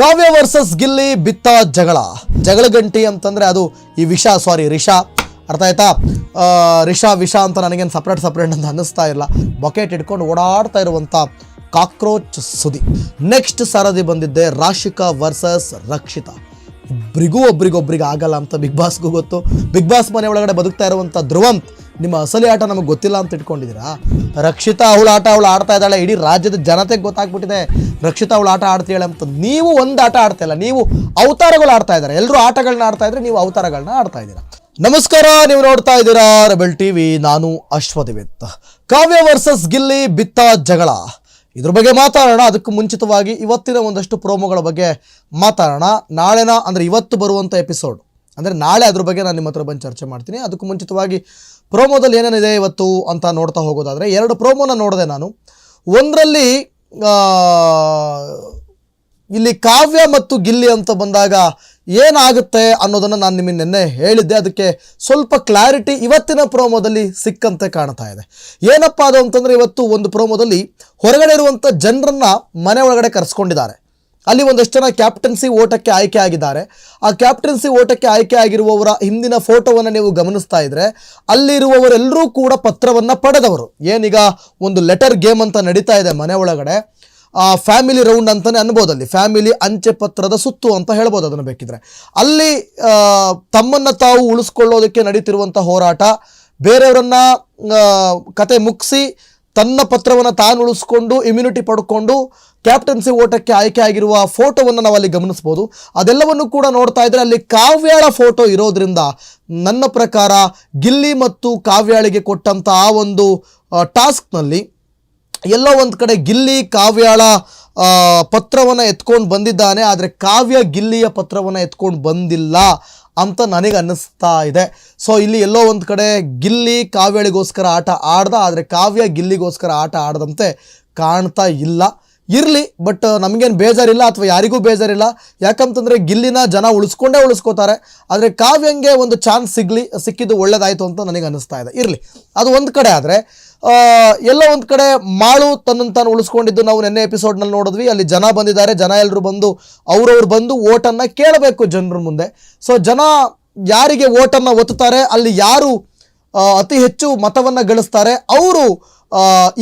ಕಾವ್ಯ versus Gilli ಬಿತ್ತ ಜಗಳ. ಜಗಳ ಗಂಟಿ ಅಂತಂದ್ರೆ ಅದು ಈ ವಿಷ ಸಾರಿ ರಿಷಾ. ಅರ್ಥ ಆಯ್ತಾ? ರಿಷಾ, ವಿಷ ಅಂತ ನನಗೇನು ಸಪ್ರೇಟ್ ಸಪ್ರೇಟ್ ಅಂತ ಅನ್ನಿಸ್ತಾ ಇಲ್ಲ. ಬಕೆಟ್ ಇಟ್ಕೊಂಡು ಓಡಾಡ್ತಾ ಇರುವಂಥ ಕಾಕ್ರೋಚ್ ಸುದಿ. ನೆಕ್ಸ್ಟ್ ಸರದಿ ಬಂದಿದ್ದೆ, ರಾಶಿಕಾ ವರ್ಸಸ್ ರಕ್ಷಿತಾ. ಇಬ್ಬರಿಗೂ ಒಬ್ರಿಗೊಬ್ರಿಗೆ ಆಗಲ್ಲ ಅಂತ ಬಿಗ್ ಬಾಸ್ಗೂ ಗೊತ್ತು. ಬಿಗ್ ಬಾಸ್ ಮನೆ ಒಳಗಡೆ ಬದುಕ್ತಾ ಇರುವಂಥ ಧ್ರುವಂತ್ ನಿಮ್ಮ ಅಸಲಿ ಆಟ ನಮಗೆ ಗೊತ್ತಿಲ್ಲ ಅಂತ ಇಟ್ಕೊಂಡಿದ್ದೀರಾ? ರಕ್ಷಿತಾ ಅವಳ ಆಟ ಅವಳು ಆಡ್ತಾ ಇದ್ದಾಳೆ, ಇಡೀ ರಾಜ್ಯದ ಜನತೆಗೆ ಗೊತ್ತಾಗ್ಬಿಟ್ಟಿದೆ. ರಕ್ಷಿತಾ ಅವಳು ಆಟ ಆಡ್ತೀಯಾಳೆ ಅಂತ. ನೀವು ಒಂದು ಆಟ ಆಡ್ತಾ ನೀವು ಅವತಾರಗಳು ಆಡ್ತಾ ಇದ್ದಾರೆ. ಎಲ್ಲರೂ ಆಟಗಳನ್ನ ಆಡ್ತಾ ಇದ್ರೆ ನೀವು ಅವತಾರಗಳನ್ನ ಆಡ್ತಾ ಇದ್ದೀರಾ? ನಮಸ್ಕಾರ, ನೀವು ನೋಡ್ತಾ ಇದ್ದೀರಾ ರೆಬೆಲ್ ಟಿವಿ ನಾನು ಅಶ್ವದಿವಿತ್ ಕಾವ್ಯ ವರ್ಸಸ್ ಗಿಲ್ಲಿ ಬಿತ್ತ ಜಗಳ. ಇದ್ರ ಬಗ್ಗೆ ಮಾತಾಡೋಣ, ಅದಕ್ಕೂ ಮುಂಚಿತವಾಗಿ ಇವತ್ತಿನ ಒಂದಷ್ಟು ಪ್ರೋಮೋಗಳ ಬಗ್ಗೆ ಮಾತಾಡೋಣ. ನಾಳೆನ, ಅಂದರೆ ಇವತ್ತು ಬರುವಂಥ ಎಪಿಸೋಡ್. ಅಂದರೆ ನಾಳೆ ಅದ್ರ ಬಗ್ಗೆ ನಾನು ನಿಮ್ಮ ಹತ್ರ ಬಂದು ಚರ್ಚೆ ಮಾಡ್ತೀನಿ. ಅದಕ್ಕೂ ಮುಂಚಿತವಾಗಿ ಪ್ರೋಮೋದಲ್ಲಿ ಏನೇನಿದೆ ಇವತ್ತು ಅಂತ ನೋಡ್ತಾ ಹೋಗೋದಾದರೆ ಎರಡು ಪ್ರೋಮೋನ ನೋಡಿದೆ ನಾನು. ಒಂದರಲ್ಲಿ ಇಲ್ಲಿ ಕಾವ್ಯ ಮತ್ತು ಗಿಲ್ಲಿ ಅಂತ ಬಂದಾಗ ಏನಾಗುತ್ತೆ ಅನ್ನೋದನ್ನು ನಾನು ನಿಮಗೆ ನಿನ್ನೆ ಹೇಳಿದ್ದೆ. ಅದಕ್ಕೆ ಸ್ವಲ್ಪ ಕ್ಲಾರಿಟಿ ಇವತ್ತಿನ ಪ್ರೋಮೋದಲ್ಲಿ ಸಿಕ್ಕಂತೆ ಕಾಣ್ತಾ ಇದೆ. ಏನಪ್ಪ ಅದು ಅಂತಂದರೆ ಇವತ್ತು ಒಂದು ಪ್ರೋಮೋದಲ್ಲಿ ಹೊರಗಡೆ ಇರುವಂಥ ಜನರನ್ನು ಮನೆ ಒಳಗಡೆ ಕರೆಸ್ಕೊಂಡಿದ್ದಾರೆ. ಅಲ್ಲಿ ಒಂದಷ್ಟು ಜನ ಕ್ಯಾಪ್ಟನ್ಸಿ ಓಟಕ್ಕೆ ಆಯ್ಕೆ ಆಗಿದ್ದಾರೆ. ಆ ಕ್ಯಾಪ್ಟನ್ಸಿ ಓಟಕ್ಕೆ ಆಯ್ಕೆ ಆಗಿರುವವರ ಹಿಂದಿನ ಫೋಟೋವನ್ನು ನೀವು ಗಮನಿಸ್ತಾ ಇದ್ರೆ, ಅಲ್ಲಿರುವವರೆಲ್ಲರೂ ಕೂಡ ಪತ್ರವನ್ನು ಪಡೆದವರು. ಏನೀಗ ಒಂದು ಲೆಟರ್ ಗೇಮ್ ಅಂತ ನಡೀತಾ ಇದೆ ಮನೆ ಒಳಗಡೆ. ಆ ಫ್ಯಾಮಿಲಿ ರೌಂಡ್ ಅಂತಾನೆ ಅನ್ಬೋದು ಅಲ್ಲಿ. ಫ್ಯಾಮಿಲಿ ಅಂಚೆ ಪತ್ರದ ಸುತ್ತು ಅಂತ ಹೇಳ್ಬೋದು ಅದನ್ನು ಬೇಕಿದ್ರೆ. ಅಲ್ಲಿ ತಮ್ಮನ್ನು ತಾವು ಉಳಿಸ್ಕೊಳ್ಳೋದಕ್ಕೆ ನಡೀತಿರುವಂಥ ಹೋರಾಟ, ಬೇರೆಯವರನ್ನ ಕತೆ ಮುಗಿಸಿ ತನ್ನ ಪತ್ರವನ್ನು ತಾನು ಉಳಿಸ್ಕೊಂಡು ಇಮ್ಯುನಿಟಿ ಪಡ್ಕೊಂಡು ಕ್ಯಾಪ್ಟನ್ಸಿ ಓಟಕ್ಕೆ ಆಯ್ಕೆ ಆಗಿರುವ ಫೋಟೋವನ್ನು ನಾವು ಅಲ್ಲಿ ಗಮನಿಸ್ಬೋದು ಅದೆಲ್ಲವನ್ನು ಕೂಡ ನೋಡ್ತಾ ಇದ್ರೆ ಅಲ್ಲಿ ಕಾವ್ಯಾಳ ಫೋಟೋ ಇರೋದ್ರಿಂದ ನನ್ನ ಪ್ರಕಾರ ಗಿಲ್ಲಿ ಮತ್ತು ಕಾವ್ಯಾಳಿಗೆ ಕೊಟ್ಟಂಥ ಆ ಒಂದು ಟಾಸ್ಕ್ನಲ್ಲಿ ಎಲ್ಲೋ ಒಂದು ಕಡೆ ಗಿಲ್ಲಿ ಕಾವ್ಯಾಳ ಪತ್ರವನ್ನು ಎತ್ಕೊಂಡು ಬಂದಿದ್ದಾನೆ. ಆದರೆ ಕಾವ್ಯ ಗಿಲ್ಲಿಯ ಪತ್ರವನ್ನು ಎತ್ಕೊಂಡು ಬಂದಿಲ್ಲ ಅಂತ ನನಗೆ ಅನ್ನಿಸ್ತಾ ಇದೆ. ಸೊ ಇಲ್ಲಿ ಎಲ್ಲೋ ಒಂದು ಕಡೆ ಗಿಲ್ಲಿ ಕಾವ್ಯಾಳಿಗೋಸ್ಕರ ಆಟ ಆಡ್ದ, ಆದರೆ ಕಾವ್ಯ ಗಿಲ್ಲಿಗೋಸ್ಕರ ಆಟ ಆಡದಂತೆ ಕಾಣ್ತಾ ಇಲ್ಲ. ಇರಲಿ ಬಟ್ ನಮಗೇನು ಬೇಜಾರಿಲ್ಲ ಅಥವಾ ಯಾರಿಗೂ ಬೇಜಾರಿಲ್ಲ. ಯಾಕಂತಂದರೆ ಗಿಲ್ಲಿನ ಜನ ಉಳಿಸ್ಕೊಂಡೇ ಉಳಿಸ್ಕೋತಾರೆ. ಆದರೆ ಕಾವ್ಯಂಗೆ ಒಂದು ಚಾನ್ಸ್ ಸಿಗಲಿ, ಸಿಕ್ಕಿದ್ದು ಒಳ್ಳೇದಾಯಿತು ಅಂತ ನನಗೆ ಅನ್ನಿಸ್ತಾ ಇದೆ. ಇರಲಿ, ಅದು ಒಂದು ಕಡೆ ಆದರೆ ಎಲ್ಲ ಒಂದು ಕಡೆ ಮಾಳು ತನ್ನನ್ನು ತಾನು ಉಳಿಸ್ಕೊಂಡಿದ್ದು ನಾವು ನೆನ್ನೆ ಎಪಿಸೋಡ್ನಲ್ಲಿ ನೋಡಿದ್ವಿ. ಅಲ್ಲಿ ಜನ ಬಂದಿದ್ದಾರೆ, ಜನ ಎಲ್ಲರೂ ಬಂದು, ಅವರವ್ರು ಬಂದು ಓಟನ್ನು ಕೇಳಬೇಕು ಜನರ ಮುಂದೆ. ಸೊ ಜನ ಯಾರಿಗೆ ಓಟನ್ನು ಒತ್ತುತ್ತಾರೆ, ಅಲ್ಲಿ ಯಾರು ಅತಿ ಹೆಚ್ಚು ಮತವನ್ನು ಗಳಿಸ್ತಾರೆ, ಅವರು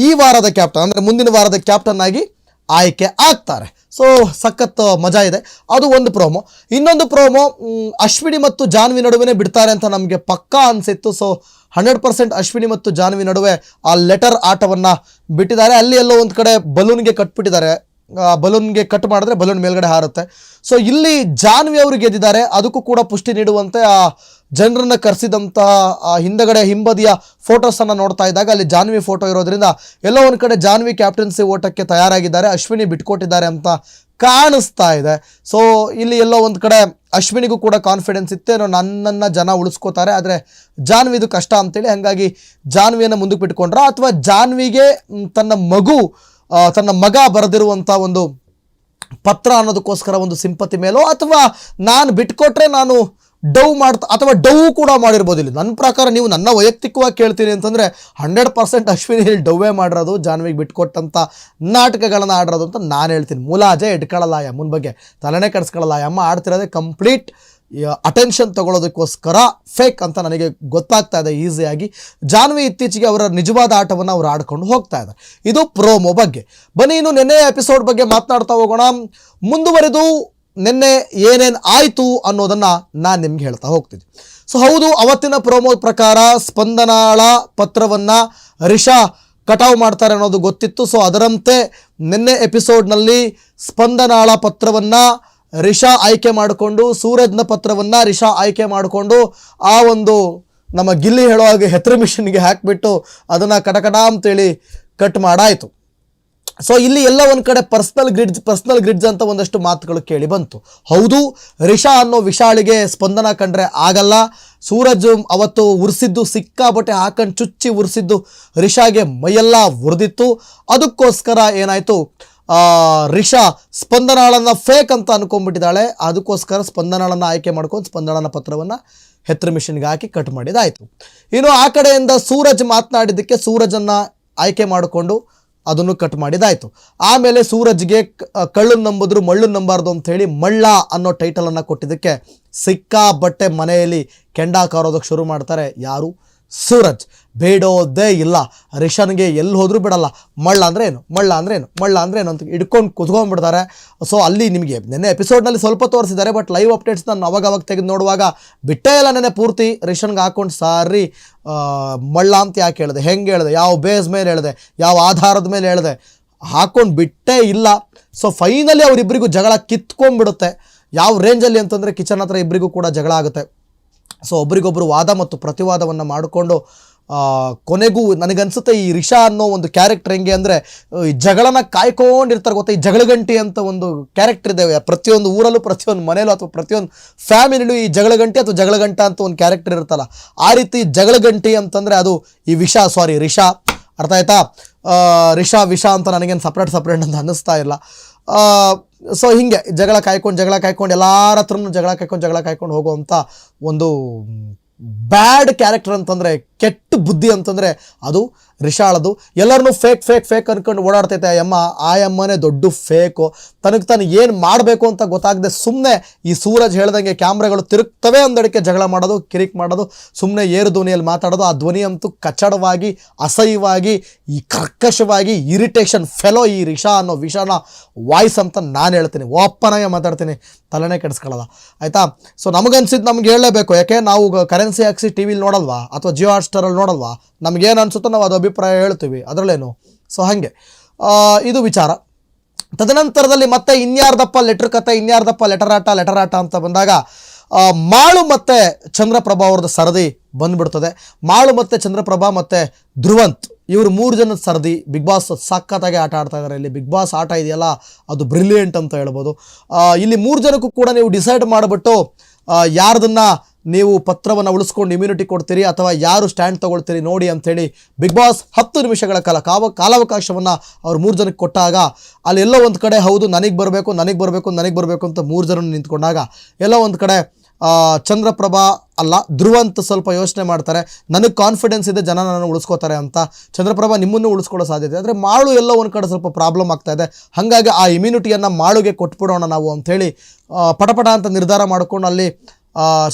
ಈ ವಾರದ ಕ್ಯಾಪ್ಟನ್ ಅಂದರೆ ಮುಂದಿನ ವಾರದ ಕ್ಯಾಪ್ಟನ್ ಆಗಿ ಆಯ್ಕೆ ಆಗ್ತಾರೆ. ಸೊ ಸಖತ್ ಮಜಾ ಇದೆ. ಅದು ಒಂದು ಪ್ರೋಮೋ ಇನ್ನೊಂದು ಪ್ರೋಮೋ ಅಶ್ವಿನಿ ಮತ್ತು ಜಾನ್ವಿ ನಡುವೆ ಬಿಡ್ತಾರೆ ಅಂತ ನಮಗೆ ಪಕ್ಕಾ ಅನಿಸಿತ್ತು. ಸೊ ಹಂಡ್ರೆಡ್ ಪರ್ಸೆಂಟ್ ಅಶ್ವಿನಿ ಮತ್ತು ಜಾನ್ವಿ ನಡುವೆ ಆ ಲೆಟರ್ ಆಟವನ್ನು ಬಿಟ್ಟಿದ್ದಾರೆ. ಅಲ್ಲಿ ಎಲ್ಲೋ ಒಂದು ಕಡೆ ಬಲೂನ್ಗೆ ಕಟ್ಬಿಟ್ಟಿದ್ದಾರೆ ಬಲೂನ್ಗೆ ಕಟ್ ಮಾಡಿದ್ರೆ ಬಲೂನ್ ಮೇಲ್ಗಡೆ ಹಾರುತ್ತೆ. ಸೊ ಇಲ್ಲಿ ಜಾನ್ವಿ ಅವರು ಗೆದ್ದಿದ್ದಾರೆ. ಅದಕ್ಕೂ ಕೂಡ ಪುಷ್ಟಿ ನೀಡುವಂತೆ ಆ ಜನರನ್ನ ಕರೆಸಿದಂತಹ ಹಿಂದಗಡೆ ಹಿಂಬದಿಯ ಫೋಟೋಸನ್ನು ನೋಡ್ತಾ ಇದ್ದಾಗ ಅಲ್ಲಿ ಜಾನ್ವಿ ಫೋಟೋ ಇರೋದ್ರಿಂದ ಎಲ್ಲೋ ಒಂದು ಕಡೆ ಜಾನ್ವಿ ಕ್ಯಾಪ್ಟನ್ಸಿ ಓಟಕ್ಕೆ ತಯಾರಾಗಿದ್ದಾರೆ, ಅಶ್ವಿನಿ ಬಿಟ್ಕೊಟ್ಟಿದ್ದಾರೆ ಅಂತ ಕಾಣಿಸ್ತಾ ಇದೆ. ಸೊ ಇಲ್ಲಿ ಎಲ್ಲೋ ಒಂದು ಕಡೆ ಅಶ್ವಿನಿಗೂ ಕೂಡ ಕಾನ್ಫಿಡೆನ್ಸ್ ಇತ್ತೇನೋ ನನ್ನನ್ನು ಜನ ಉಳಿಸ್ಕೋತಾರೆ, ಆದರೆ ಜಾನ್ವಿದು ಕಷ್ಟ ಅಂತೇಳಿ ಹಾಗಾಗಿ ಜಾನ್ವಿಯನ್ನು ಮುಂದಕ್ಕೆ ಬಿಟ್ಕೊಂಡ್ರ. ಅಥವಾ ಜಾನ್ವಿಗೆ ತನ್ನ ಮಗು ತನ್ನ ಮಗ ಬರೆದಿರುವಂಥ ಒಂದು ಪತ್ರ ಅನ್ನೋದಕ್ಕೋಸ್ಕರ ಒಂದು ಸಿಂಪತಿ ಮೇಲೋ, ಅಥವಾ ನಾನು ಬಿಟ್ಕೊಟ್ರೆ ನಾನು ಡವ್ ಮಾಡ್ತಾ ಅಥವಾ ಡೌ ಕೂಡ ಮಾಡಿರ್ಬೋದು ಇಲ್ಲಿ. ನನ್ನ ಪ್ರಕಾರ ನೀವು ನನ್ನ ವೈಯಕ್ತಿಕವಾಗಿ ಕೇಳ್ತೀನಿ ಅಂತಂದರೆ ಹಂಡ್ರೆಡ್ ಪರ್ಸೆಂಟ್ ಅಶ್ವಿನಿ ಡೌವೇ ಮಾಡಿರೋದು, ಜಾನ್ವಿಗೆ ಬಿಟ್ಕೊಟ್ಟಂಥ ನಾಟಕಗಳನ್ನು ಆಡಿರೋದು ಅಂತ ನಾನು ಹೇಳ್ತೀನಿ. ಮುಲಾಜೆ ಇಟ್ಕೊಳ್ಳಲ್ಲ ಯಮ್ಮನ ಬಗ್ಗೆ. ತಲೆನೆ ಕೆಡಿಸ್ಕೊಳ್ಳಲ್ಲ. ಯಮ್ಮ ಆಡ್ತಿರೋದೇ ಕಂಪ್ಲೀಟ್ ಅಟೆನ್ಷನ್ ತಗೊಳ್ಳೋದಕ್ಕೋಸ್ಕರ ಫೇಕ್ ಅಂತ ನನಗೆ ಗೊತ್ತಾಗ್ತಾ ಇದೆ ಈಸಿಯಾಗಿ ಜಾನ್ವಿ ಇತ್ತೀಚೆಗೆ ಅವರ ನಿಜವಾದ ಆಟವನ್ನು ಅವ್ರು ಆಡ್ಕೊಂಡು ಹೋಗ್ತಾ ಇದ್ದಾರೆ. ಇದು ಪ್ರೋಮೋ ಬಗ್ಗೆ. ಬನ್ನಿ ಇನ್ನು ನಿನ್ನೆ ಎಪಿಸೋಡ್ ಬಗ್ಗೆ ಮಾತನಾಡ್ತಾ ಹೋಗೋಣ. ಮುಂದುವರೆದು ನಿನ್ನೆ ಏನೇನು ಆಯಿತು ಅನ್ನೋದನ್ನು ನಾನು ನಿಮ್ಗೆ ಹೇಳ್ತಾ ಹೋಗ್ತೀನಿ. ಸೊ ಹೌದು, ಅವತ್ತಿನ ಪ್ರೋಮೋ ಪ್ರಕಾರ ಸ್ಪಂದನಾಳ ಪತ್ರವನ್ನು ರಿಷಾ ಕಟಾವು ಮಾಡ್ತಾರೆ ಅನ್ನೋದು ಗೊತ್ತಿತ್ತು. ಸೊ ಅದರಂತೆ ನಿನ್ನೆ ಎಪಿಸೋಡ್ನಲ್ಲಿ ಸ್ಪಂದನಾಳ ಪತ್ರವನ್ನು ರಿಷಾ ಆಯ್ಕೆ ಮಾಡಿಕೊಂಡು, ಸೂರಜ್ನ ಪತ್ರವನ್ನು ರಿಷಾ ಆಯ್ಕೆ ಮಾಡಿಕೊಂಡು ಆ ಒಂದು ನಮ್ಮ ಗಿಲ್ಲಿ ಹೇಳುವಾಗ ಹೆತ್ರ ಮಿಷನ್ಗೆ ಹಾಕಿಬಿಟ್ಟು ಅದನ್ನು ಕಟಕಟ ಅಂತೇಳಿ ಕಟ್ ಮಾಡಾಯಿತು. ಸೊ ಇಲ್ಲಿ ಎಲ್ಲ ಒಂದು ಕಡೆ ಪರ್ಸ್ನಲ್ ಗ್ರಿಡ್ಜ್ ಪರ್ಸ್ನಲ್ ಗ್ರಿಡ್ಜ್ ಅಂತ ಒಂದಷ್ಟು ಮಾತುಗಳು ಕೇಳಿ ಬಂತು. ಹೌದು, ರಿಷಾ ಅನ್ನೋ ವಿಶಾಳಿಗೆ ಸ್ಪಂದನ ಕಂಡ್ರೆ ಆಗಲ್ಲ. ಸೂರಜ್ ಅವತ್ತು ಉರ್ಸಿದ್ದು ಸಿಕ್ಕಾಬಟ್ಟೆ ಹಾಕೊಂಡು ಚುಚ್ಚಿ ಉರ್ಸಿದ್ದು ರಿಷಾಗೆ ಮೈಯೆಲ್ಲ ಉರಿದಿತ್ತು. ಅದಕ್ಕೋಸ್ಕರ ಏನಾಯಿತು? ರಿಷಾ ಸ್ಪಂದನಾಳನ್ನು ಫೇಕ್ ಅಂತ ಅನ್ಕೊಂಡ್ಬಿಟ್ಟಿದ್ದಾಳೆ. ಅದಕ್ಕೋಸ್ಕರ ಸ್ಪಂದನಾಳನ್ನು ಆಯ್ಕೆ ಮಾಡ್ಕೊಂಡು ಸ್ಪಂದನಾಳ ಪತ್ರವನ್ನು ಹೆತ್ರ ಮಿಷಿನ್ಗೆ ಹಾಕಿ ಕಟ್ ಮಾಡಿದಾಯಿತು. ಇನ್ನು ಆ ಕಡೆಯಿಂದ ಸೂರಜ್ ಮಾತನಾಡಿದ್ದಕ್ಕೆ ಸೂರಜನ್ನು ಆಯ್ಕೆ ಮಾಡಿಕೊಂಡು ಅದನ್ನು ಕಟ್ ಮಾಡಿದಾಯಿತು. ಆಮೇಲೆ ಸೂರಜ್ಗೆ ಕಳ್ಳು ನಂಬಿದ್ರು ಮಳ್ಳು ನಂಬಾರ್ದು ಅಂತ ಹೇಳಿ ಮಳ್ಳ ಅನ್ನೋ ಟೈಟಲನ್ನು ಕೊಟ್ಟಿದ್ದಕ್ಕೆ ಸಿಕ್ಕಾ ಬಟ್ಟೆ ಮನೆಯಲ್ಲಿ ಕೆಂಡ ಕಾರೋದಕ್ಕೆ ಶುರು ಮಾಡ್ತಾರೆ ಯಾರು? ಸೂರಜ್. ಬೇಡೋದೇ ಇಲ್ಲ. ರಿಷನ್ಗೆ ಎಲ್ಲಿ ಹೋದರೂ ಬಿಡಲ್ಲ. ಮಳ್ಳ ಅಂದ್ರೆ ಏನು? ಮಳ್ಳ ಅಂದ್ರೆ ಏನು? ಮಳ್ಳ ಅಂದ್ರೆ ಏನು ಅಂತ ಹಿಡ್ಕೊಂಡು ಕುತ್ಕೊಂಡ್ಬಿಡ್ತಾರೆ. ಸೊ ಅಲ್ಲಿ ನಿಮಗೆ ನೆನ್ನೆ ಎಪಿಸೋಡ್ನಲ್ಲಿ ಸ್ವಲ್ಪ ತೋರಿಸಿದ್ದಾರೆ ಬಟ್ ಲೈವ್ ಅಪ್ಡೇಟ್ಸ್ ನಾನು ಅವಾಗ ಅವಾಗ ತೆಗೆದು ನೋಡುವಾಗ ಬಿಟ್ಟೇ ಇಲ್ಲ ನೆನೆ ಪೂರ್ತಿ ರಿಷನ್ಗೆ ಹಾಕೊಂಡು ಸಾರಿ ಮಳ್ಳ ಅಂತ ಯಾಕೆ ಹೇಳಿದೆ? ಹೆಂಗೆ ಹೇಳಿದೆ? ಯಾವ ಬೇಸ್ ಮೇಲೆ ಹೇಳಿದೆ? ಯಾವ ಆಧಾರದ ಮೇಲೆ ಹೇಳಿದೆ? ಹಾಕೊಂಡು ಬಿಟ್ಟೇ ಇಲ್ಲ. ಸೊ ಫೈನಲಿ ಅವರಿಬ್ಬರಿಗೂ ಜಗಳ ಕಿತ್ಕೊಂಡ್ಬಿಡುತ್ತೆ. ಯಾವ ರೇಂಜಲ್ಲಿ ಅಂತಂದರೆ ಕಿಚನ್ ಹತ್ರ ಇಬ್ಬರಿಗೂ ಕೂಡ ಜಗಳ ಆಗುತ್ತೆ. ಸೊ ಒಬ್ರಿಗೊಬ್ರು ವಾದ ಮತ್ತು ಪ್ರತಿವಾದವನ್ನು ಮಾಡಿಕೊಂಡು ಕೊನೆಗೂ ನನಗನ್ಸುತ್ತೆ ಈ ರಿಷಾ ಅನ್ನೋ ಒಂದು ಕ್ಯಾರೆಕ್ಟರ್ ಹೆಂಗೆ ಅಂದರೆ, ಈ ಜಗಳನ ಕಾಯ್ಕೊಂಡಿರ್ತಾರೆ ಗೊತ್ತಾ? ಈ ಜಗಳಗಂಟಿ ಅಂತ ಒಂದು ಕ್ಯಾರೆಕ್ಟರ್ ಇದೆ ಪ್ರತಿಯೊಂದು ಊರಲ್ಲೂ, ಪ್ರತಿಯೊಂದು ಮನೆಯಲ್ಲೂ ಅಥವಾ ಪ್ರತಿಯೊಂದು ಫ್ಯಾಮಿಲಿಲೂ ಈ ಜಗಳಗಂಟಿ ಅಥವಾ ಜಗಳಗಂಟ ಅಂತ ಒಂದು ಕ್ಯಾರೆಕ್ಟರ್ ಇರುತ್ತಲ್ಲ. ಆ ರೀತಿ ಜಗಳಗಂಟಿ ಅಂತಂದರೆ ಅದು ಈ ವಿಷಾ ಸಾರಿ ರಿಷಾ. ಅರ್ಥ ಆಯ್ತಾ? ರಿಷಾ, ವಿಷಾ ಅಂತ ನನಗೇನು ಸಪ್ರೇಟ್ ಸಪ್ರೇಟ್ ಅಂತ ಅನ್ನಿಸ್ತಾ ಇಲ್ಲ. ಸೊ ಹಿಂಗೆ ಜಗಳ ಕಾಯ್ಕೊಂಡು ಜಗಳ ಕಾಯ್ಕೊಂಡು, ಎಲ್ಲರ ಹತ್ರನೂ ಜಗಳ ಕಾಯ್ಕೊಂಡು ಜಗಳ ಕಾಯ್ಕೊಂಡು ಹೋಗುವಂಥ ಒಂದು ಬ್ಯಾಡ್ ಕ್ಯಾರೆಕ್ಟರ್ ಅಂತಂದರೆ ಕೆಟ್ಟ ಬುದ್ಧಿ ಅಂತಂದರೆ ಅದು ರಿಷಾಳದು. ಎಲ್ಲರನ್ನೂ ಫೇಕ್ ಫೇಕ್ ಫೇಕ್ ಅನ್ಕೊಂಡು ಓಡಾಡ್ತೈತೆ ಆ ಅಮ್ಮ ಆ ಅಮ್ಮನೇ ದೊಡ್ಡ ಫೇಕು ತನಗೆ ತಾನು ಏನು ಮಾಡಬೇಕು ಅಂತ ಗೊತ್ತಾಗದೆ ಸುಮ್ಮನೆ ಈ ಸೂರಜ್ ಹೇಳ್ದಂಗೆ ಕ್ಯಾಮ್ರಾಗಳು ತಿರುಗ್ತವೆ ಅಂದಡಿಕೆ ಜಗಳ ಮಾಡೋದು, ಕಿರಿಕ್ ಮಾಡೋದು ಸುಮ್ಮನೆ ಏರು ಧ್ವನಿಯಲ್ಲಿ ಮಾತಾಡೋದು. ಆ ಧ್ವನಿ ಅಂತೂ ಕಚ್ಚಡವಾಗಿ, ಅಸಹ್ಯವಾಗಿ, ಈ ಕರ್ಕಶವಾಗಿ ಇರಿಟೇಷನ್ ಫೆಲೋ ಈ ರಿಷಾ ಅನ್ನೋ ವಿಷಾನ ವಾಯ್ಸ್ ಅಂತ ನಾನು ಹೇಳ್ತೀನಿ. ಓಪನಾಗೆ ಮಾತಾಡ್ತೀನಿ. ತಲೆನೇ ಕೆಡಿಸ್ಕೊಳ್ಳಲ್ಲ ಆಯಿತಾ? ಸೊ ನಮಗನ್ಸಿದ್ದು ನಮ್ಗೆ ಹೇಳಲೇಬೇಕು. ಯಾಕೆ? ನಾವು ಕರೆನ್ಸಿ ಹಾಕ್ಸಿ ಟಿ ವಿಲಿ ನೋಡಲ್ವಾ? ಅಥವಾ ಜಿಯೋ ಹಾಟ್ಸ್ಟಾರಲ್ಲಿ ನಮಗೇನು ಅನ್ಸುತ್ತೋ ನಾವು ಅದು ಅಭಿಪ್ರಾಯ ಹೇಳ್ತೀವಿ. ಅದರಲ್ಲೇನು? ಸೊ ಹಾಗೆ. ಇದು ವಿಚಾರ. ತದನಂತರದಲ್ಲಿ ಮತ್ತೆ ಇನ್ಯಾರ್ದಪ್ಪ ಲೆಟ್ರ್ ಕತೆ, ಇನ್ಯಾರ್ದಪ್ಪ ಲೆಟರಾಟ ಲೆಟರಾಟ ಅಂತ ಬಂದಾಗ ಮಾಳು ಮತ್ತು ಚಂದ್ರಪ್ರಭಾ ಅವ್ರದ್ದು ಸರದಿ ಬಂದ್ಬಿಡ್ತದೆ. ಮಾಳು ಮತ್ತು ಚಂದ್ರಪ್ರಭಾ ಮತ್ತು ಧ್ರುವಂತ್, ಇವರು ಮೂರು ಜನದ ಸರದಿ, ಬಿಗ್ ಬಾಸ್ ಸಖತ್ತಾಗಿ ಆಟ ಆಡ್ತಾ ಇದ್ದಾರೆ ಇಲ್ಲಿ ಬಿಗ್ ಬಾಸ್ ಆಟ ಇದೆಯಲ್ಲ, ಅದು ಬ್ರಿಲಿಯಂಟ್ ಅಂತ ಹೇಳ್ಬೋದು. ಇಲ್ಲಿ ಮೂರು ಜನಕ್ಕೂ ಕೂಡ ನೀವು ಡಿಸೈಡ್ ಮಾಡಿಬಿಟ್ಟು ಯಾರ್ದನ್ನ ನೀವು ಪತ್ರವನ್ನು ಉಳಿಸ್ಕೊಂಡು ಇಮ್ಯುನಿಟಿ ಕೊಡ್ತೀರಿ ಅಥವಾ ಯಾರು ಸ್ಟ್ಯಾಂಡ್ ತೊಗೊಳ್ತೀರಿ ನೋಡಿ ಅಂಥೇಳಿ ಬಿಗ್ ಬಾಸ್ ಹತ್ತು ನಿಮಿಷಗಳ ಕಾಲ ಕಾವ, ಕಾಲಾವಕಾಶವನ್ನು ಅವ್ರು ಮೂರು ಜನಕ್ಕೆ ಕೊಟ್ಟಾಗ ಅಲ್ಲೆಲ್ಲೋ ಒಂದು ಕಡೆ ಹೌದು ನನಗೆ ಬರಬೇಕು ನನಗೆ ಬರಬೇಕು ನನಗೆ ಬರಬೇಕು ಅಂತ ಮೂರು ಜನ ನಿಂತ್ಕೊಂಡಾಗ ಎಲ್ಲೋ ಒಂದು ಕಡೆ ಚಂದ್ರಪ್ರಭಾ ಅಲ್ಲ ಅಂತ ಸ್ವಲ್ಪ ಯೋಚನೆ ಮಾಡ್ತಾರೆ, ನನಗೆ ಕಾನ್ಫಿಡೆನ್ಸ್ ಇದೆ, ಜನ ನಾನು ಉಳಿಸ್ಕೋತಾರೆ ಅಂತ ಚಂದ್ರಪ್ರಭಾ ನಿಮ್ಮನ್ನು ಉಳಿಸ್ಕೊಳ್ಳೋ ಸಾಧ್ಯತೆ ಆದರೆ ಮಾಳು ಎಲ್ಲೋ ಒಂದು ಕಡೆ ಸ್ವಲ್ಪ ಪ್ರಾಬ್ಲಮ್ ಆಗ್ತಾ ಇದೆ. ಹಾಗಾಗಿ ಆ ಇಮ್ಯುನಿಟಿಯನ್ನು ಮಾಳುಗೆ ಕೊಟ್ಬಿಡೋಣ ನಾವು ಅಂಥೇಳಿ ಪಟಪಟ ಅಂತ ನಿರ್ಧಾರ ಮಾಡಿಕೊಂಡು ಅಲ್ಲಿ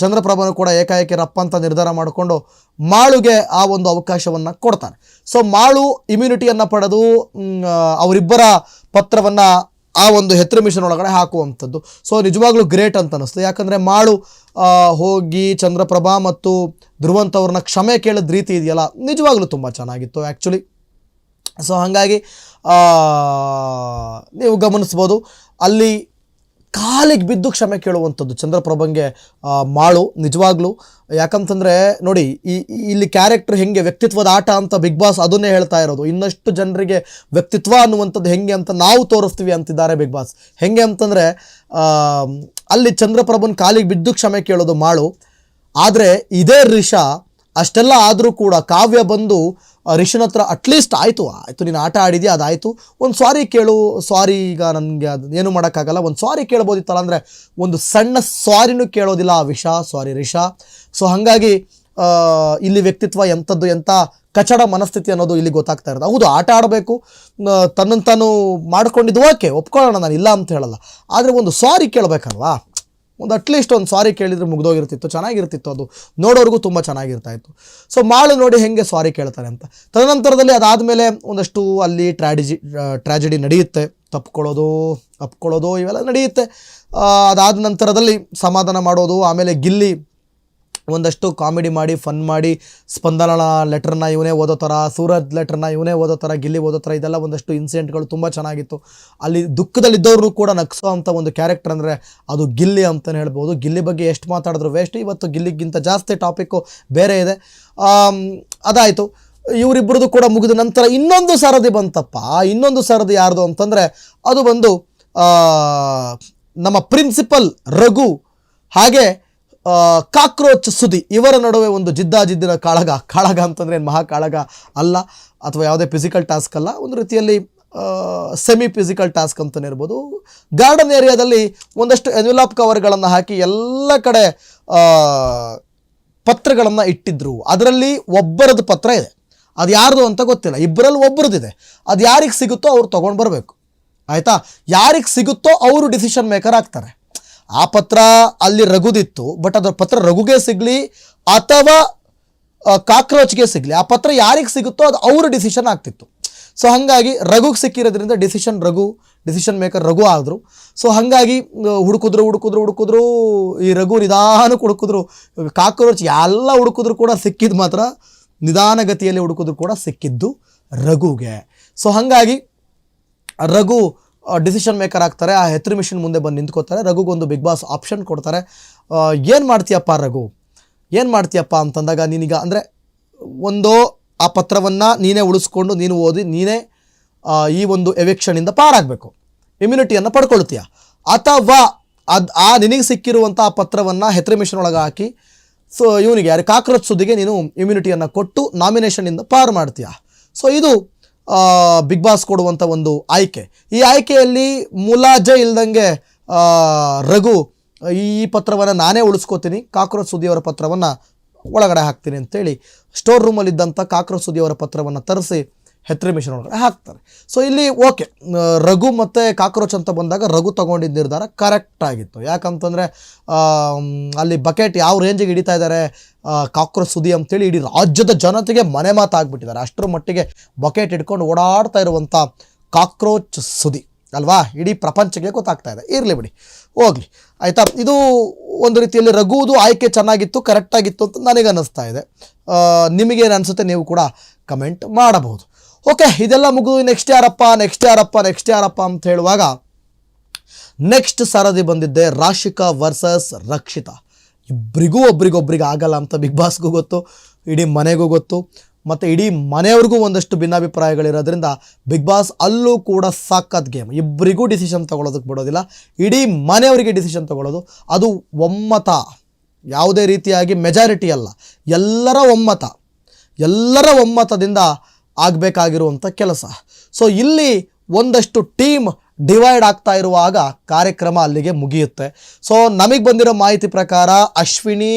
ಚಂದ್ರಪ್ರಭನು ಕೂಡ ಏಕಾಏಕಿ ರಪ್ಪ ಅಂತ ನಿರ್ಧಾರ ಮಾಡಿಕೊಂಡು ಮಾಳುಗೆ ಆ ಒಂದು ಅವಕಾಶವನ್ನು ಕೊಡ್ತಾರೆ ಸೊ ಮಾಳು ಇಮ್ಯುನಿಟಿಯನ್ನು ಪಡೆದು ಅವರಿಬ್ಬರ ಪತ್ರವನ್ನು ಆ ಒಂದು ಹೆತ್ರ ಮಿಷನ್ ಒಳಗಡೆ ಹಾಕುವಂಥದ್ದು. ಸೊ ನಿಜವಾಗ್ಲೂ ಗ್ರೇಟ್ ಅಂತ ಅನ್ನಿಸ್ತು. ಯಾಕಂದರೆ ಮಾಳು ಹೋಗಿ ಚಂದ್ರಪ್ರಭಾ ಮತ್ತು ಧ್ರುವಂತ್ ಅವ್ರನ್ನ ಕ್ಷಮೆ ಕೇಳಿದ ರೀತಿ ಇದೆಯಲ್ಲ, ನಿಜವಾಗ್ಲೂ ತುಂಬ ಚೆನ್ನಾಗಿತ್ತು ಆ್ಯಕ್ಚುಲಿ ಸೊ ಹಾಗಾಗಿ ನೀವು ಗಮನಿಸ್ಬೋದು. ಅಲ್ಲಿ ಕಾಲಿಗೆ ಬಿದ್ದು ಕ್ಷಮೆ ಕೇಳುವಂಥದ್ದು ಚಂದ್ರಪ್ರಭಂಗೆ ಮಾಳು, ನಿಜವಾಗ್ಲೂ. ಯಾಕಂತಂದರೆ, ನೋಡಿ, ಈ ಇಲ್ಲಿ ಕ್ಯಾರೆಕ್ಟರ್ ಹೆಂಗೆ ವ್ಯಕ್ತಿತ್ವದ ಆಟ ಅಂತ ಬಿಗ್ ಬಾಸ್ ಅದನ್ನೇ ಹೇಳ್ತಾ ಇರೋದು. ಇನ್ನಷ್ಟು ಜನರಿಗೆ ವ್ಯಕ್ತಿತ್ವ ಅನ್ನುವಂಥದ್ದು ಹೆಂಗೆ ಅಂತ ನಾವು ತೋರಿಸ್ತೀವಿ ಅಂತಿದ್ದಾರೆ ಬಿಗ್ ಬಾಸ್ ಹೆಂಗೆ ಅಂತಂದರೆ ಅಲ್ಲಿ ಚಂದ್ರಪ್ರಭನ್ ಕಾಲಿಗೆ ಬಿದ್ದು ಕ್ಷಮೆ ಕೇಳೋದು ಮಾಳು. ಆದರೆ, ಇದೇ ರಿಷಾ, ಅಷ್ಟೆಲ್ಲ ಆದರೂ ಕೂಡ ಕಾವ್ಯ ಬಂದು ರಿಷನ್ ಹತ್ರ ಅಟ್ಲೀಸ್ಟ್ ಆಯಿತು. ಆಯಿತು, ನೀನು ಆಟ ಆಡಿದ್ಯಾ? ಅದಾಯಿತು. ಒಂದು ಸಾರಿ ಕೇಳು. ಸಾರಿ ಈಗ ನನಗೆ ಅದು ಏನು ಮಾಡೋಕ್ಕಾಗಲ್ಲ. ಒಂದು ಸಾರಿ ಕೇಳ್ಬೋದಿತ್ತಲ್ಲ ಅಂದರೆ ಒಂದು ಸಣ್ಣ ಸಾರಿನೂ ಕೇಳೋದಿಲ್ಲ. ಆ ವಿಷ ಸಾರಿ ರಿಷಾ. ಸೊ ಹಾಗಾಗಿ ಇಲ್ಲಿ ವ್ಯಕ್ತಿತ್ವ ಎಂಥದ್ದು ಎಂಥ ಕಚಡ ಮನಸ್ಥಿತಿ ಅನ್ನೋದು ಇಲ್ಲಿ ಗೊತ್ತಾಗ್ತಾ ಇರೋದು. ಹೌದು, ಆಟ ಆಡಬೇಕು. ತನ್ನನ್ನು ತಾನು ಮಾಡ್ಕೊಂಡಿದ್ದು ಓಕೆ ಒಪ್ಕೊಳ್ಳೋಣ ನಾನು ಇಲ್ಲ ಅಂತ ಹೇಳಲ್ಲ. ಆದರೆ ಒಂದು ಸಾರಿ ಕೇಳಬೇಕಲ್ವಾ? ಒಂದು ಅಟ್ಲೀಸ್ಟ್ ಒಂದು ಸಾರಿ ಕೇಳಿದರೆ ಮುಗ್ದೋಗಿರ್ತಿತ್ತು, ಚೆನ್ನಾಗಿರ್ತಿತ್ತು ಅದು. ನೋಡೋರಿಗೂ ತುಂಬ ಚೆನ್ನಾಗಿರ್ತಾ ಇತ್ತು. ಸೊ ಮಾಳು ನೋಡಿ ಹೆಂಗೆ ಸಾರಿ ಕೇಳ್ತಾರೆ ಅಂತ. ತದನಂತರದಲ್ಲಿ ಅದಾದಮೇಲೆ ಒಂದಷ್ಟು ಅಲ್ಲಿ ಟ್ರಾಡಿಜಿ ಟ್ರಾಜಿಡಿ ನಡೆಯುತ್ತೆ. ತಪ್ಕೊಳ್ಳೋದು ಅಪ್ಕೊಳ್ಳೋದು ಇವೆಲ್ಲ ನಡೆಯುತ್ತೆ. ಅದಾದ ನಂತರದಲ್ಲಿ ಸಮಾಧಾನ ಮಾಡೋದು, ಆಮೇಲೆ ಗಿಲ್ಲಿ ಒಂದಷ್ಟು ಕಾಮಿಡಿ ಮಾಡಿ ಫನ್ ಮಾಡಿ ಸ್ಪಂದನ ಲೆಟ್ರನ್ನ ಇವನೇ ಓದೋ ಥರ, ಸೂರಜ್ ಲೆಟ್ರನ್ನ ಇವನೇ ಓದೋ ಥರ, ಗಿಲ್ಲಿ ಓದೋ ಥರ, ಇದೆಲ್ಲ ಒಂದಷ್ಟು ಇನ್ಸಿಡೆಂಟ್ಗಳು ತುಂಬ ಚೆನ್ನಾಗಿತ್ತು. ಅಲ್ಲಿ ದುಃಖದಲ್ಲಿದ್ದವ್ರನ್ನೂ ಕೂಡ ನಗಿಸೋ ಅಂಥ ಒಂದು ಕ್ಯಾರೆಕ್ಟರ್ ಅಂದರೆ ಅದು ಗಿಲ್ಲಿ ಅಂತಲೇ ಹೇಳ್ಬೋದು. ಗಿಲ್ಲಿ ಬಗ್ಗೆ ಎಷ್ಟು ಮಾತಾಡಿದ್ರು ವೇಸ್ಟ್ ಇವತ್ತು ಗಿಲ್ಲಿಗಿಂತ ಜಾಸ್ತಿ ಟಾಪಿಕ್ಕು ಬೇರೆ ಇದೆ. ಅದಾಯಿತು. ಇವರಿಬ್ಬರದು ಕೂಡ ಮುಗಿದ ನಂತರ ಇನ್ನೊಂದು ಸರದಿ ಬಂತಪ್ಪ. ಇನ್ನೊಂದು ಸರದಿ ಯಾರ್ದು ಅಂತಂದರೆ ಅದು ಬಂದು ನಮ್ಮ ಪ್ರಿನ್ಸಿಪಲ್ ರಘು. ಹಾಗೆ ಕಾಕ್ರೋಚ್ ಸುದಿ, ಇವರ ನಡುವೆ ಒಂದು ಜಿದ್ದಾಜಿದ್ದಿನ ಕಾಳಗ. ಕಾಳಗ ಅಂತಂದರೆ ಏನು ಮಹಾ ಕಾಳಗ ಅಲ್ಲ, ಅಥವಾ ಯಾವುದೇ ಫಿಸಿಕಲ್ ಟಾಸ್ಕ್ ಅಲ್ಲ, ಒಂದು ರೀತಿಯಲ್ಲಿ ಸೆಮಿ ಫಿಸಿಕಲ್ ಟಾಸ್ಕ್ ಅಂತಲೇ ಇರ್ಬೋದು. ಗಾರ್ಡನ್ ಏರಿಯಾದಲ್ಲಿ ಒಂದಷ್ಟು ಎನ್ವಿಲಾಪ್ ಕವರ್ಗಳನ್ನು ಹಾಕಿ ಎಲ್ಲ ಕಡೆ ಪತ್ರಗಳನ್ನು ಇಟ್ಟಿದ್ರು. ಅದರಲ್ಲಿ ಒಬ್ಬರದ್ದು ಪತ್ರ ಇದೆ. ಅದು ಯಾರ್ದು ಅಂತ ಗೊತ್ತಿಲ್ಲ. ಇಬ್ಬರಲ್ಲಿ ಒಬ್ರದ್ದಿದೆ. ಅದು ಯಾರಿಗೆ ಸಿಗುತ್ತೋ ಅವ್ರು ತೊಗೊಂಡು ಬರಬೇಕು. ಆಯಿತಾ? ಯಾರಿಗೆ ಸಿಗುತ್ತೋ ಅವರು ಡಿಸಿಷನ್ ಮೇಕರ್ ಆಗ್ತಾರೆ. ಆ ಪತ್ರ ಅಲ್ಲಿ ರಘುದಿತ್ತು ಬಟ್ ಅದರ ಪತ್ರ ರಘುಗೆ ಸಿಗಲಿ ಅಥವಾ ಕಾಕ್ರೋಚ್ಗೆ ಸಿಗಲಿ, ಆ ಪತ್ರ ಯಾರಿಗೆ ಸಿಗುತ್ತೋ ಅದು ಅವ್ರ ಡಿಸಿಷನ್ ಆಗ್ತಿತ್ತು. ಸೊ ಹಾಗಾಗಿ ರಘುಗೆ ಸಿಕ್ಕಿರೋದ್ರಿಂದ decision Raghu decision maker Raghu ಆದರು. ಸೊ ಹಾಗಾಗಿ ಹುಡುಕಿದ್ರು ಹುಡುಕಿದ್ರು ಹುಡುಕಿದ್ರು, ಈ ರಘು ನಿಧಾನಕ್ಕೆ ಹುಡುಕಿದ್ರು. ಕಾಕ್ರೋಚ್ ಎಲ್ಲ ಹುಡುಕಿದ್ರು ಕೂಡ ಸಿಕ್ಕಿದ್ದು ಮಾತ್ರ, ನಿಧಾನಗತಿಯಲ್ಲಿ ಹುಡುಕಿದ್ರು ಕೂಡ ಸಿಕ್ಕಿದ್ದು ರಘುಗೆ. ಸೊ ಹಾಗಾಗಿ ರಘು ಡಿಸಿಷನ್ ಮೇಕರ್ ಆಗ್ತಾರೆ. ಆ ಹೆತ್ರಿ ಮಿಷನ್ ಮುಂದೆ ಬಂದು ನಿಂತ್ಕೋತಾರೆ. ರಘುಗೊಂದು ಬಿಗ್ ಬಾಸ್ ಆಪ್ಷನ್ ಕೊಡ್ತಾರೆ. ಏನು ಮಾಡ್ತೀಯಪ್ಪ ರಘು? ಏನು ಮಾಡ್ತೀಯಪ್ಪ ಅಂತಂದಾಗ ನೀನೀಗ ಅಂದರೆ ಒಂದು ಆ ಪತ್ರವನ್ನು ನೀನೇ ಉಳಿಸ್ಕೊಂಡು ನೀನು ಓದಿ ನೀನೇ ಈ ಒಂದು ಎವೆಕ್ಷನಿಂದ ಪಾರಾಗಬೇಕು. ಇಮ್ಯುನಿಟಿಯನ್ನು ಪಡ್ಕೊಳ್ತೀಯ. ಅಥವಾ ಅದು ಆ ನಿನಗೆ ಸಿಕ್ಕಿರುವಂಥ ಆ ಪತ್ರವನ್ನು ಹೆತ್ರಿ ಮಿಷನ್ ಒಳಗೆ ಹಾಕಿ, ಸೊ ಇವನಿಗೆ ಯಾರು ಕಾಕ್ರೋಚ್ ಸುದ್ದಿಗೆ ನೀನು ಇಮ್ಯುನಿಟಿಯನ್ನು ಕೊಟ್ಟು ನಾಮಿನೇಷನಿಂದ ಪಾರು ಮಾಡ್ತೀಯ. ಸೊ ಇದು ಬಿಗ್ ಬಾಸ್ ಕೊಡುವಂಥ ಒಂದು ಆಯ್ಕೆ. ಈ ಆಯ್ಕೆಯಲ್ಲಿ ಮುಲಾಜೆ ಇಲ್ದಂಗೆ ರಘು, ಈ ಪತ್ರವನ್ನು ನಾನೇ ಉಳಿಸ್ಕೋತೀನಿ. ಕಾಕ್ರೋಚ್ ಸುದ್ದಿಯವರ ಪತ್ರವನ್ನು ಒಳಗಡೆ ಹಾಕ್ತೀನಿ ಅಂತೇಳಿ ಸ್ಟೋರ್ ರೂಮಲ್ಲಿದ್ದಂಥ ಕಾಕ್ರೋಚ್ ಸುದ್ದಿಯವರ ಪತ್ರವನ್ನು ತರಿಸಿ ಹೆತ್ರಿ ಮಿಷನ್ ಒಳಗಡೆ ಹಾಕ್ತಾರೆ. ಸೊ ಇಲ್ಲಿ ಓಕೆ ರಘು ಮತ್ತು ಕಾಕ್ರೋಚ್ ಅಂತ ಬಂದಾಗ ರಘು ತಗೊಂಡಿದ್ದ ನಿರ್ಧಾರ ಕರೆಕ್ಟ್ ಆಗಿತ್ತು. ಯಾಕಂತಂದರೆ ಅಲ್ಲಿ ಬಕೆಟ್ ಯಾವ ರೇಂಜಿಗೆ ಹಿಡಿತಾ ಇದ್ದಾರೆ ಕಾಕ್ರೋಚ್ ಸುದಿ ಅಂತೇಳಿ ಇಡೀ ರಾಜ್ಯದ ಜನತೆಗೆ ಮನೆ ಮಾತಾಗ್ಬಿಟ್ಟಿದ್ದಾರೆ. ಅಷ್ಟರ ಮಟ್ಟಿಗೆ ಬಕೆಟ್ ಇಟ್ಕೊಂಡು ಓಡಾಡ್ತಾ ಇರುವಂಥ ಕಾಕ್ರೋಚ್ ಸುದಿ, ಅಲ್ವಾ? ಇಡೀ ಪ್ರಪಂಚಕ್ಕೆ ಗೊತ್ತಾಗ್ತಾ ಇದೆ. ಇರಲಿ ಬಿಡಿ, ಹೋಗಲಿ. ಆಯಿತಾ? ಇದು ಒಂದು ರೀತಿಯಲ್ಲಿ ರಘುವುದು ಆಯ್ಕೆ ಚೆನ್ನಾಗಿತ್ತು ಕರೆಕ್ಟಾಗಿತ್ತು ಅಂತ ನನಗೆ ಅನ್ನಿಸ್ತಾ ಇದೆ ನಿಮಗೇನು ಅನಿಸುತ್ತೆ ನೀವು ಕೂಡ ಕಮೆಂಟ್ ಮಾಡಬಹುದು. ಓಕೆ ಇದೆಲ್ಲ ಮುಗಿದು ನೆಕ್ಸ್ಟ್ ಯಾರಪ್ಪ ನೆಕ್ಸ್ಟ್ ಯಾರಪ್ಪ ನೆಕ್ಸ್ಟ್ ಯಾರಪ್ಪ ಅಂತ ಹೇಳುವಾಗ ನೆಕ್ಸ್ಟ್ ಸರದಿ ಬಂದಿದ್ದೆ ರಾಶಿಕಾ ವರ್ಸಸ್ ರಕ್ಷಿತಾ. ಇಬ್ಬರಿಗೂ ಒಬ್ರಿಗೊಬ್ರಿಗೆ ಆಗಲ್ಲ ಅಂತ ಬಿಗ್ ಬಾಸ್ಗೂ ಗೊತ್ತು, ಇಡೀ ಮನೆಗೂ ಗೊತ್ತು, ಮತ್ತು ಇಡೀ ಮನೆಯವ್ರಿಗೂ ಒಂದಷ್ಟು ಭಿನ್ನಾಭಿಪ್ರಾಯಗಳಿರೋದ್ರಿಂದ ಬಿಗ್ ಬಾಸ್ ಅಲ್ಲೂ ಕೂಡ ಸಾಕತ್ ಗೇಮ್ ಇಬ್ಬರಿಗೂ ಡಿಸಿಷನ್ ತೊಗೊಳೋದಕ್ಕೆ ಬಿಡೋದಿಲ್ಲ, ಇಡೀ ಮನೆಯವರಿಗೆ ಡಿಸಿಷನ್ ತೊಗೊಳೋದು, ಅದು ಒಮ್ಮತ, ಯಾವುದೇ ರೀತಿಯಾಗಿ ಮೆಜಾರಿಟಿ ಅಲ್ಲ, ಎಲ್ಲರ ಒಮ್ಮತ, ಎಲ್ಲರ ಒಮ್ಮತದಿಂದ ಆಗಬೇಕಾಗಿರುವಂಥ ಕೆಲಸ. ಸೊ ಇಲ್ಲಿ ಒಂದಷ್ಟು ಟೀಮ್ ಡಿವೈಡ್ ಆಗ್ತಾ ಇರುವಾಗ ಕಾರ್ಯಕ್ರಮ ಅಲ್ಲಿಗೆ ಮುಗಿಯುತ್ತೆ. ಸೊ ನಮಗೆ ಬಂದಿರೋ ಮಾಹಿತಿ ಪ್ರಕಾರ ಅಶ್ವಿನಿ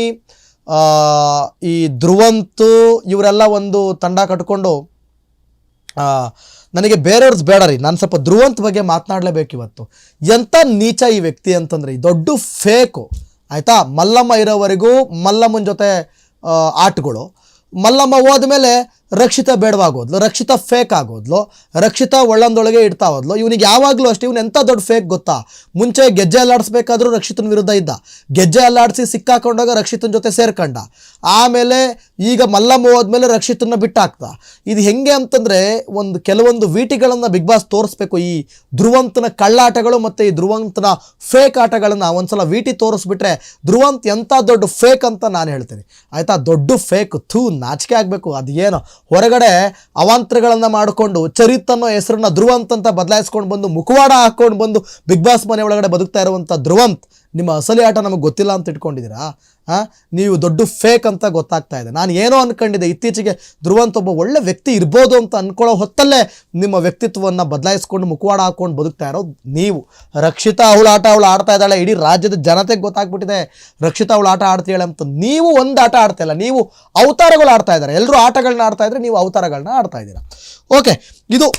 ಈ ಧ್ರುವಂತು ಇವರೆಲ್ಲ ಒಂದು ತಂಡ ಕಟ್ಕೊಂಡು ನನಗೆ ಬೇರೆಯವ್ರದ್ದು ಬೇಡ ರೀ. ನಾನು ಸ್ವಲ್ಪ ಧ್ರುವಂತ್ ಬಗ್ಗೆ ಮಾತನಾಡಲೇಬೇಕು ಇವತ್ತು. ಎಂಥ ನೀಚ ಈ ವ್ಯಕ್ತಿ ಅಂತಂದರೆ ದೊಡ್ಡ ಫೇಕು, ಆಯಿತಾ? ಮಲ್ಲಮ್ಮ ಇರೋವರೆಗೂ ಮಲ್ಲಮ್ಮನ ಜೊತೆ ಆಟಗಳು. ಮಲ್ಲಮ್ಮ ಹೋದ್ಮೇಲೆ ರಕ್ಷಿತ ಬೇಡವಾಗೋದ್ಲು, ರಕ್ಷಿತ ಫೇಕ್ ಆಗೋದ್ಲು, ರಕ್ಷಿತ ಒಳ್ಳಂದೊಳಗೆ ಇಡ್ತಾ ಹೋದ್ಲು. ಇವನಿಗೆ ಯಾವಾಗಲೂ ಅಷ್ಟೇ, ಇವನು ಎಂಥ ದೊಡ್ಡ ಫೇಕ್ ಗೊತ್ತಾ? ಮುಂಚೆ ಗೆಜ್ಜೆ ಅಲ್ಲಾಡಿಸ್ಬೇಕಾದ್ರೂ ರಕ್ಷಿತನ ವಿರುದ್ಧ ಇದ್ದ. ಗೆಜ್ಜೆ ಅಲ್ಲಾಡಿಸಿ ಸಿಕ್ಕಾಕೊಂಡಾಗ ರಕ್ಷಿತನ ಜೊತೆ ಸೇರ್ಕೊಂಡ. ಆಮೇಲೆ ಈಗ ಮಲ್ಲಮ್ಮ ಹೋದ್ಮೇಲೆ ರಕ್ಷಿತನ ಬಿಟ್ಟಾಕ್ತ. ಇದು ಹೆಂಗೆ ಅಂತಂದರೆ ಒಂದು ಕೆಲವೊಂದು ವೀಟಿಗಳನ್ನು ಬಿಗ್ ಬಾಸ್ ತೋರಿಸ್ಬೇಕು. ಈ ಧ್ರುವಂತನ ಕಳ್ಳಾಟಗಳು ಮತ್ತು ಈ ಧ್ರುವಂತನ ಫೇಕ್ ಆಟಗಳನ್ನು ಒಂದ್ಸಲ ವೀಟಿ ತೋರಿಸ್ಬಿಟ್ರೆ ಧ್ರುವಂತ್ ಎಂಥ ದೊಡ್ಡ ಫೇಕ್ ಅಂತ ನಾನು ಹೇಳ್ತೀನಿ. ಆಯಿತಾ? ದೊಡ್ಡ ಫೇಕ್ ಥೂ ನಾಚಿಕೆ ಆಗಬೇಕು. ಅದು ಅದೇನೋ ಹೊರಗಡೆ ಅವಾಂತರಗಳನ್ನು ಮಾಡಿಕೊಂಡು ಚರಿತ್ ಅನ್ನೋ ಹೆಸರನ್ನ ಧ್ರುವಂತ್ ಅಂತ ಬದಲಾಯಿಸ್ಕೊಂಡು ಬಂದು ಮುಖವಾಡ ಹಾಕ್ಕೊಂಡು ಬಂದು ಬಿಗ್ ಬಾಸ್ ಮನೆ ಒಳಗಡೆ ಬದುಕ್ತಾ ಇರುವಂಥ ಧ್ರುವಂತ್ ನಿಮ್ಮ ಅಸಲಿ ಆಟ ನಮಗೆ ಗೊತ್ತಿಲ್ಲ ಅಂತ ಇಟ್ಕೊಂಡಿದ್ದೀರಾ? ಹಾಂ ನೀವು ದೊಡ್ಡ ಫೇಕ್ ಅಂತ ಗೊತ್ತಾಗ್ತಾ ಇದೆ. ನಾನು ಏನೋ ಅಂದ್ಕೊಂಡಿದ್ದೆ ಇತ್ತೀಚೆಗೆ ಧ್ರುವಂತ ಒಬ್ಬ ಒಳ್ಳೆ ವ್ಯಕ್ತಿ ಇರ್ಬೋದು ಅಂತ ಅಂದ್ಕೊಳ್ಳೋ ಹೊತ್ತಲ್ಲೇ ನಿಮ್ಮ ವ್ಯಕ್ತಿತ್ವವನ್ನು ಬದಲಾಯಿಸ್ಕೊಂಡು ಮುಖವಾಡ ಹಾಕ್ಕೊಂಡು ಬದುಕ್ತಾ ಇರೋದು ನೀವು. ರಕ್ಷಿತಾ ಅವಳ ಆಟ, ಅವಳು ಆಡ್ತಾ ಇದ್ದಾಳೆ, ಇಡೀ ರಾಜ್ಯದ ಜನತೆಗೆ ಗೊತ್ತಾಗ್ಬಿಟ್ಟಿದೆ. ರಕ್ಷಿತಾ ಅವಳು ಆಟ ಆಡ್ತಾಳೆ ಅಂತ ನೀವು ಒಂದು ಆಟ ಆಡ್ತಾ ಇಲ್ಲ. ನೀವು ಅವತಾರಗಳು ಆಡ್ತಾ ಇದ್ದಾರೆ. ಎಲ್ಲರೂ ಆಟಗಳನ್ನ ಆಡ್ತಾ ಇದ್ರೆ ನೀವು ಅವತಾರಗಳನ್ನ ಆಡ್ತಾ ಇದ್ದೀರಾ. ಓಕೆ ಇದು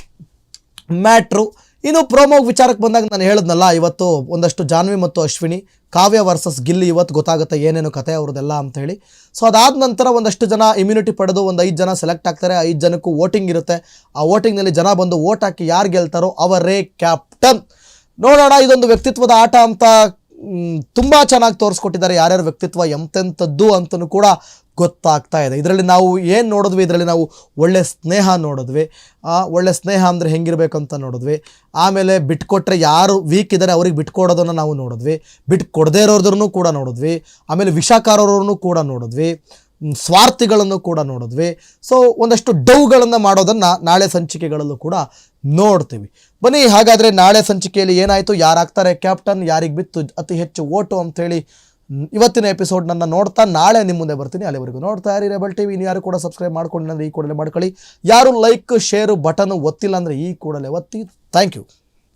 ಮ್ಯಾಟ್ರು. ಇನ್ನು ಪ್ರೋಮೋ ವಿಚಾರಕ್ಕೆ ಬಂದಾಗ ನಾನು ಹೇಳಿದ್ನಲ್ಲ, ಇವತ್ತು ಒಂದಷ್ಟು ಜಾನ್ವಿ ಮತ್ತು ಅಶ್ವಿನಿ, ಕಾವ್ಯ ವರ್ಸಸ್ ಗಿಲ್ಲಿ ಇವತ್ತು ಗೊತ್ತಾಗುತ್ತೆ ಏನೇನು ಕತೆ ಅವ್ರದ್ದೆಲ್ಲ ಅಂತ ಹೇಳಿ. ಸೊ ಅದಾದ ನಂತರ ಒಂದಷ್ಟು ಜನ ಇಮ್ಯುನಿಟಿ ಪಡೆದು ಒಂದು ಐದು ಜನ ಸೆಲೆಕ್ಟ್ ಆಗ್ತಾರೆ, ಐದು ಜನಕ್ಕೂ ವೋಟಿಂಗ್ ಇರುತ್ತೆ. ಆ ವೋಟಿಂಗ್ನಲ್ಲಿ ಜನ ಬಂದು ವೋಟ್ ಹಾಕಿ ಯಾರು ಗೆಲ್ತಾರೋ ಅವರೇ ಕ್ಯಾಪ್ಟನ್ ನೋಡೋಣ, ಇದೊಂದು ವ್ಯಕ್ತಿತ್ವದ ಆಟ ಅಂತ ತುಂಬ ಚೆನ್ನಾಗಿ ತೋರಿಸ್ಕೊಟ್ಟಿದ್ದಾರೆ ಯಾರ್ಯಾರ ವ್ಯಕ್ತಿತ್ವ ಎಂತೆಂಥದ್ದು ಅಂತಲೂ ಕೂಡ ಗೊತ್ತಾಗ್ತಾ ಇದೆ. ಇದರಲ್ಲಿ ನಾವು ಏನು ನೋಡಿದ್ವಿ? ಇದರಲ್ಲಿ ನಾವು ಒಳ್ಳೆ ಸ್ನೇಹ ನೋಡಿದ್ವಿ. ಒಳ್ಳೆ ಸ್ನೇಹ ಅಂದರೆ ಹೆಂಗಿರಬೇಕು ಅಂತ ನೋಡಿದ್ವಿ. ಆಮೇಲೆ ಬಿಟ್ಕೊಟ್ರೆ ಯಾರು ವೀಕ್ ಇದ್ದಾರೆ ಅವ್ರಿಗೆ ಬಿಟ್ಕೊಡೋದನ್ನು ನಾವು ನೋಡಿದ್ವಿ. ಬಿಟ್ಟು ಕೊಡದೇ ಇರೋದ್ರೂ ಕೂಡ ನೋಡಿದ್ವಿ. ಆಮೇಲೆ ವಿಷಕಾರವ್ರನ್ನು ಕೂಡ ನೋಡಿದ್ವಿ. ಸ್ವಾರ್ಥಿಗಳನ್ನು ಕೂಡ ನೋಡಿದ್ವಿ. ಸೊ ಒಂದಷ್ಟು ಡೌಗಳನ್ನು ಮಾಡೋದನ್ನು ನಾಳೆ ಸಂಚಿಕೆಗಳಲ್ಲೂ ಕೂಡ ನೋಡ್ತೀವಿ. ಬನ್ನಿ, ಹಾಗಾದರೆ ನಾಳೆ ಸಂಚಿಕೆಯಲ್ಲಿ ಏನಾಯಿತು? ಯಾರಾಗ್ತಾರೆ? ಕ್ಯಾಪ್ಟನ್ ಯಾರಿಗೆ ಬಿತ್ತು? ಅತಿ ಹೆಚ್ಚು ಓಟು ಅಂಥೇಳಿ ಇವತ್ತಿನ ಎಪಿಸೋಡ್ ನನ್ನ ನೋಡ್ತಾ ನಾಳೆ ನಿಮ್ಮ ಮುಂದೆ ಬರ್ತೀನಿ. ಅಲ್ಲಿವರೆಗೂ ನೋಡ್ತಾ ಇರಿ ರೆಬಲ್ ಟಿವಿ ಇನ್ನು ಯಾರು ಕೂಡ ಸಬ್ಸ್ಕ್ರೈಬ್ ಮಾಡ್ಕೊಂಡಿಲ್ಲ ಅಂದರೆ ಈ ಕೂಡಲೇ ಮಾಡ್ಕೊಳ್ಳಿ. ಯಾರು ಲೈಕ್ ಶೇರು ಬಟನ್ ಒತ್ತಿಲ್ಲ ಅಂದರೆ ಈ ಕೂಡಲೇ ಒತ್ತಿ. Thank you